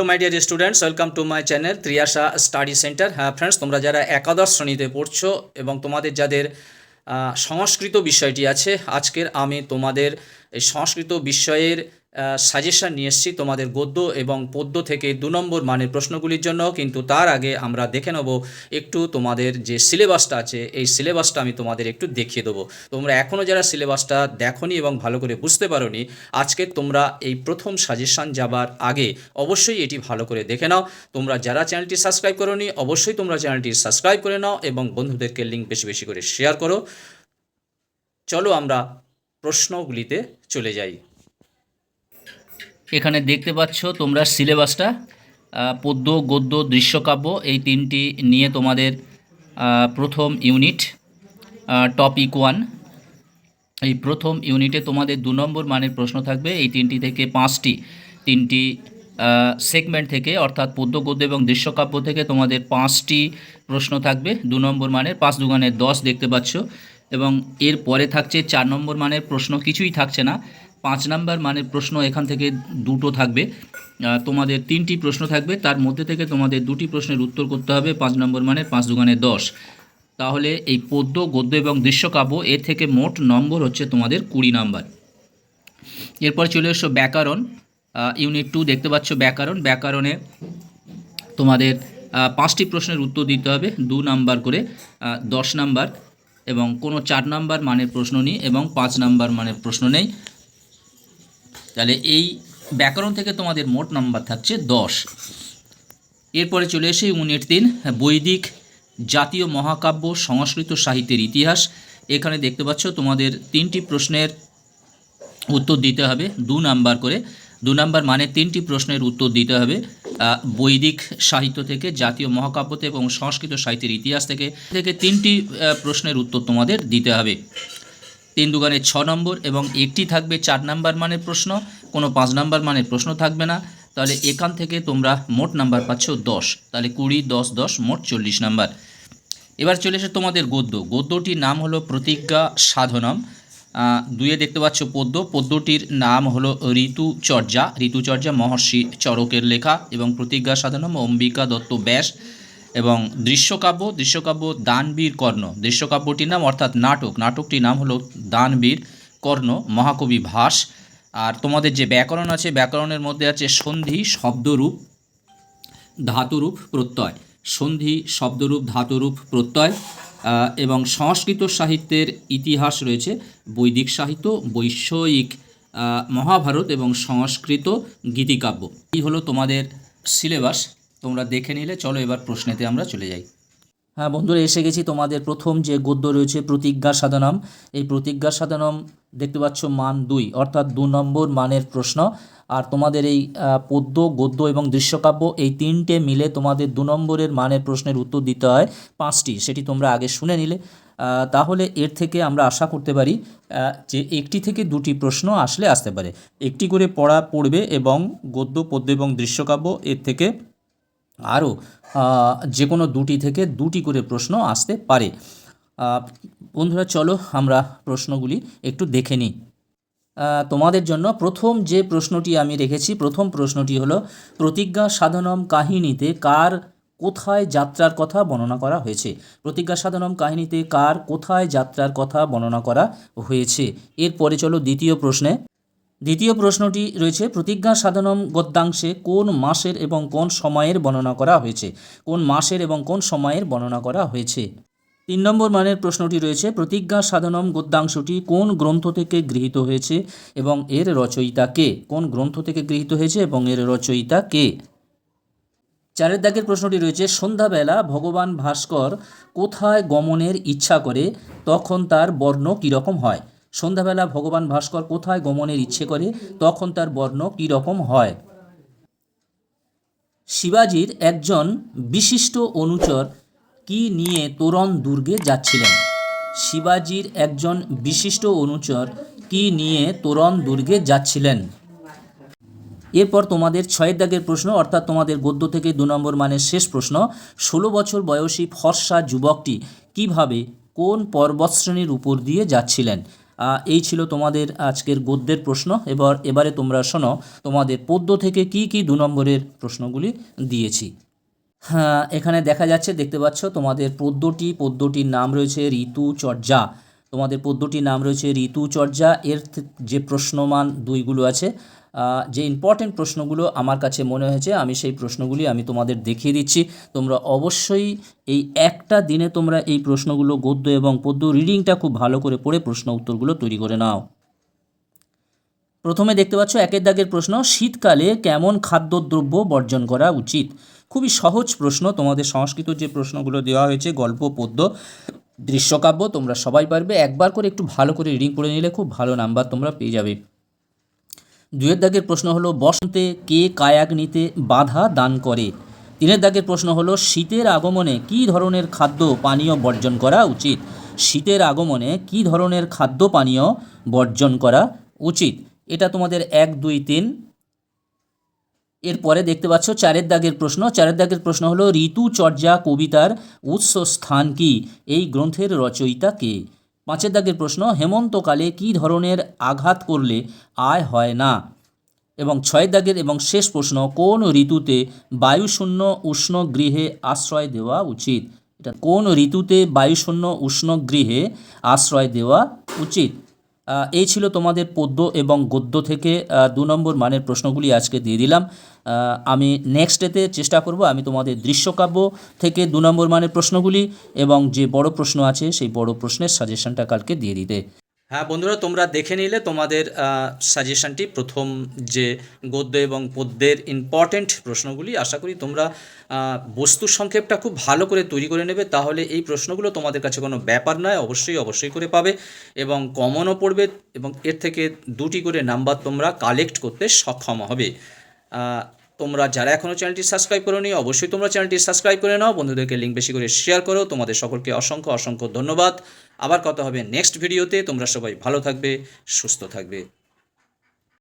Hello my dear students welcome to my channel Triyasha study centre হ্যাঁ friends তোমরা যারা একাদশ শ্রেণীতে পড়ছো এবং তোমাদের যাদের সংস্কৃত বিষয়টি আছে, আজকের আমি তোমাদের এই সংস্কৃত বিষয়ের সাজেশন নিয়ে এসেছি তোমাদের গদ্য এবং পদ্য থেকে দু নম্বর মানের প্রশ্নগুলির জন্য, কিন্তু তার আগে আমরা দেখে নেব একটু তোমাদের যে সিলেবাসটা আছে, এই সিলেবাসটা আমি তোমাদের একটু দেখিয়ে দেবো। তোমরা এখনও যারা সিলেবাসটা দেখোনি এবং ভালো করে বুঝতে পারোনি, আজকে তোমরা এই প্রথম সাজেশন যাবার আগে অবশ্যই এটি ভালো করে দেখে নাও। তোমরা যারা চ্যানেলটি সাবস্ক্রাইব করোনি, অবশ্যই তোমরা চ্যানেলটি সাবস্ক্রাইব করে নাও এবং বন্ধুদেরকে লিঙ্ক বেশি বেশি করে শেয়ার করো। চলো আমরা প্রশ্নগুলিতে চলে যাই। এখানে দেখতে পাচ্ছ তোমরা সিলেবাসটা পদ্য, গদ্য, দৃশ্যকাব্য, এই তিনটি নিয়ে তোমাদের প্রথম ইউনিট টপিক ওয়ান। এই প্রথম ইউনিটে তোমাদের দু নম্বর মানের প্রশ্ন থাকবে, এই তিনটি থেকে পাঁচটি, তিনটি সেগমেন্ট থেকে, অর্থাৎ পদ্য, গদ্য এবং দৃশ্যকাব্য থেকে তোমাদের পাঁচটি প্রশ্ন থাকবে, দু নম্বর মানের, পাঁচ দুগানের দশ দেখতে পাচ্ছ। এবং এর পরে থাকছে চার নম্বর মানের প্রশ্ন, কিছুই থাকছে না। পাঁচ নাম্বার মানের প্রশ্ন এখান থেকে দুটো থাকবে। তোমাদের তিনটি প্রশ্ন থাকবে, তার মধ্যে থেকে তোমাদের দুটি প্রশ্নের উত্তর করতে হবে, পাঁচ নম্বর মানের পাঁচ দুগানের দশ। তাহলে এই পদ্য, গদ্য এবং দৃশ্যকাব্য এর থেকে মোট নম্বর হচ্ছে তোমাদের কুড়ি নাম্বার। এরপর চলে এসো ব্যাকরণ। ইউনিট টু দেখতে পাচ্ছ ব্যাকরণ। ব্যাকরণে তোমাদের পাঁচটি প্রশ্নের উত্তর দিতে হবে, দু নাম্বার করে দশ নাম্বার এবং কোনো চার নাম্বার মানের প্রশ্ন নেই এবং পাঁচ নাম্বার মানের প্রশ্ন নেই। তাহলে এই ব্যাকরণ থেকে তোমাদের মোট নাম্বার থাকছে দশ। এরপরে চলে এসে ইউনিট তিন, বৈদিক জাতীয় মহাকাব্য সংস্কৃত সাহিত্যের ইতিহাস। এখানে দেখতে পাচ্ছ তোমাদের তিনটি প্রশ্নের উত্তর দিতে হবে দু নাম্বার করে। দু নাম্বার মানে তিনটি প্রশ্নের উত্তর দিতে হবে বৈদিক সাহিত্য থেকে, জাতীয় মহাকাব্য থেকে এবং সংস্কৃত সাহিত্যের ইতিহাস থেকে। থেকে তিনটি প্রশ্নের উত্তর তোমাদের দিতে হবে। তিন ছ নম্বর এবং একটি থাকবে চার নাম্বার মানের প্রশ্ন, কোনো পাঁচ নাম্বার মানের প্রশ্ন থাকবে না। তাহলে এখান থেকে তোমরা মোট নাম্বার পাচ্ছ দশ। তাহলে কুড়ি, দশ দশ, মোট চল্লিশ নাম্বার। এবার চলে এসে তোমাদের গদ্য। গদ্যটির নাম হলো প্রতিজ্ঞা সাধনম। দুয়ে দেখতে পাচ্ছ পদ্য। পদ্যটির নাম হলো ঋতুচর্যা। ঋতুচর্যা মহর্ষি চরকের লেখা এবং প্রতিজ্ঞা সাধনম অম্বিকা দত্ত ব্যাস। এবং দৃশ্যকাব্য দৃশ্যকাব্য দানবীর কর্ণ। দৃশ্যকাব্যটির নাম অর্থাৎ নাটক। নাটকটির নাম হলো দানবীর কর্ণ, মহাকবি ভাস। আর তোমাদের যে ব্যাকরণ আছে, ব্যাকরণের মধ্যে আছে সন্ধি, শব্দরূপ, ধাতুরূপ, প্রত্যয়। সন্ধি, শব্দরূপ, ধাতুরূপ, প্রত্যয়। এবং সংস্কৃত সাহিত্যের ইতিহাস রয়েছে বৈদিক সাহিত্য বৈষয়িক মহাভারত এবং সংস্কৃত গীতিকাব্য। এই হলো তোমাদের সিলেবাস। তোমরা দেখে নিলে, চলো এবার প্রশ্নেতে আমরা চলে যাই। হ্যাঁ বন্ধুরা, এসে গেছি তোমাদের প্রথম যে গদ্য রয়েছে প্রতিজ্ঞা সাধনম। এই প্রতিজ্ঞা সাধনম দেখতে পাচ্ছ মান দুই, অর্থাৎ দু নম্বর মানের প্রশ্ন। আর তোমাদের এই পদ্য, গদ্য এবং দৃশ্যকাব্য এই তিনটে মিলে তোমাদের দু নম্বরের মানের প্রশ্নের উত্তর দিতে হয় পাঁচটি, সেটি তোমরা আগে শুনে নিলে। তাহলে এর থেকে আমরা আশা করতে পারি যে একটি থেকে দুটি প্রশ্ন আসলে আসতে পারে। একটি করে পড়া পড়বে এবং গদ্য, পদ্য এবং দৃশ্যকাব্য এর থেকে আরও যে কোনো দুটি থেকে দুটি করে প্রশ্ন আসতে পারে। বন্ধুরা চলো আমরা প্রশ্নগুলি একটু দেখে নিই। তোমাদের জন্য প্রথম যে প্রশ্নটি আমি রেখেছি, প্রথম প্রশ্নটি হলো, প্রতিজ্ঞা সাধনম কাহিনীতে কার কোথায় যাত্রার কথা বর্ণনা করা হয়েছে? প্রতিজ্ঞা সাধনম কাহিনীতে কার কোথায় যাত্রার কথা বর্ণনা করা হয়েছে? এরপরে চলো দ্বিতীয় প্রশ্নে দ্বিতীয় প্রশ্নটি রয়েছে, প্রতিজ্ঞা সাধনম গদ্যাংশে কোন মাসের এবং কোন সময়ের বর্ণনা করা হয়েছে? কোন মাসের এবং কোন সময়ের বর্ণনা করা হয়েছে? তিন নম্বর মানের প্রশ্নটি রয়েছে, প্রতিজ্ঞা সাধনম গদ্যাংশটি কোন গ্রন্থ থেকে গৃহীত হয়েছে এবং এর রচয়িতা কে? কোন গ্রন্থ থেকে গৃহীত হয়েছে এবং এর রচয়িতা কে? চারের দাগের প্রশ্নটি রয়েছে, সন্ধ্যাবেলা ভগবান ভাস্কর কোথায় গমনের ইচ্ছা করে, তখন তার বর্ণ কীরকম হয়? সন্ধ্যাবেলা ভগবান ভাস্কর কোথায় গমনের ইচ্ছে করে, তখন তার বর্ণ কীরকম হয়? শিবাজির একজন বিশিষ্ট অনুচর কি নিয়ে তোরণ দুর্গে যাচ্ছিলেন? শিবাজির একজন বিশিষ্ট অনুচর কি নিয়ে তোরণ দুর্গে যাচ্ছিলেন? এরপর তোমাদের ছয়ের দাগের প্রশ্ন, অর্থাৎ তোমাদের গদ্য থেকে দু নম্বর মানের শেষ প্রশ্ন, ষোলো বছর বয়সী ফর্সা যুবকটি কীভাবে কোন পর্বতশ্রেণীর উপর দিয়ে যাচ্ছিলেন? এই ছিল তোমাদের আজকের গদ্যের প্রশ্ন। এবার, এবারে তোমরা শোনো, তোমাদের পদ্য থেকে কি কি দু নম্বরের প্রশ্নগুলি দিয়েছি। হ্যাঁ এখানে দেখা যাচ্ছে, দেখতে পাচ্ছ, তোমাদের পদ্যটি, পদ্যটির নাম রয়েছে ঋতুচর্যা। তোমাদের পদ্যটির নাম রয়েছে ঋতুচর্যা। এর যে প্রশ্নমান দুইগুলো আছে যে ইম্পর্টেন্ট প্রশ্নগুলো আমার কাছে মনে হয়েছে, আমি সেই প্রশ্নগুলি আমি তোমাদের দেখিয়ে দিচ্ছি। তোমরা অবশ্যই এই একটা দিনে তোমরা এই প্রশ্নগুলো গদ্য এবং পদ্য রিডিংটা খুব ভালো করে পড়ে প্রশ্ন উত্তরগুলো তৈরি করে নাও। প্রথমে দেখতে পাচ্ছ, একের দাগের প্রশ্ন, শীতকালে কেমন খাদ্যদ্রব্য বর্জন করা উচিত? খুবই সহজ প্রশ্ন, তোমাদের সংস্কৃত যে প্রশ্নগুলো দেওয়া হয়েছে, গল্প, পদ্য, দৃশ্যকাব্য, তোমরা সবাই পারবে। একবার করে একটু ভালো করে রিডিং করে নিলে খুব ভালো নাম্বার তোমরা পেয়ে যাবে। দুয়ের দাগের প্রশ্ন হলো, বসন্তে কে কায়াক নিতে বাধা দান করে? তিনের দাগের প্রশ্ন হলো, শীতের আগমনে কী ধরনের খাদ্য পানীয় বর্জন করা উচিত? শীতের আগমনে কী ধরনের খাদ্য পানীয় বর্জন করা উচিত? এটা তোমাদের এক, দুই, তিন। এরপরে দেখতে পাচ্ছ, চারের দাগের প্রশ্ন। চারের দাগের প্রশ্ন হলো, ঋতুচর্যা কবিতার উৎস স্থান কি? এই গ্রন্থের রচয়িতা কে? পাঁচের দাগের প্রশ্ন হেমন্তকালে কি ধরনের আঘাত করলে আয় হয় না? এবং ছয় দাগের এবং শেষ প্রশ্ন, কোন ঋতুতে বায়ুশূন্য উষ্ণ গৃহে আশ্রয় দেওয়া উচিত? এটা কোন ঋতুতে বায়ুশূন্য উষ্ণ গৃহে আশ্রয় দেওয়া উচিত? এই ছিল তোমাদের পদ্য এবং গদ্য থেকে দু নম্বর মানের প্রশ্নগুলি আজকে দিয়ে দিলাম। আমি নেক্সট ডেতে চেষ্টা করব আমি তোমাদের দৃশ্যকাব্য থেকে দু নম্বর মানের প্রশ্নগুলি এবং যে বড় প্রশ্ন আছে সেই বড় প্রশ্নের সাজেশনটা কালকে দিয়ে দিতে। হ্যাঁ বন্ধুরা, তোমরা দেখে নিলে তোমাদের সাজেশনটি প্রথম যে গদ্য এবং পদ্যের ইম্পর্টেন্ট প্রশ্নগুলি, আশা করি তোমরা বস্তু সংক্ষেপটা খুব ভালো করে তৈরি করে নেবে। তাহলে এই প্রশ্নগুলো তোমাদের কাছে কোনো ব্যাপার নয়, অবশ্যই অবশ্যই করে পাবে এবং কমনও পড়বে এবং এর থেকে দুটি করে নাম্বার তোমরা কালেক্ট করতে সক্ষম হবে। তোমরা যারা এখনও চ্যানেলটি সাবস্ক্রাইব করোনি, অবশ্যই তোমরা চ্যানেলটি সাবস্ক্রাইব করে নাও। বন্ধুদেরকে লিঙ্ক বেশি করে শেয়ার করো। তোমাদের সকলকে অসংখ্য অসংখ্য ধন্যবাদ। আবার কথা হবে নেক্সট ভিডিওতে তোমরা সবাই ভালো থাকবে, সুস্থ থাকবে।